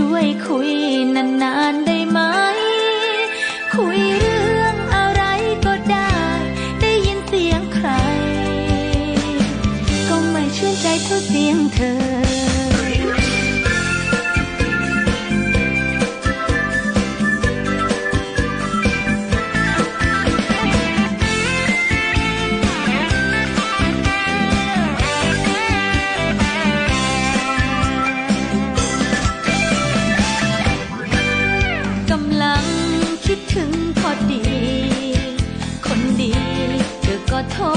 ช่วยคุยนานๆได้ ถึงพอดี คนดีเธอก็โทษ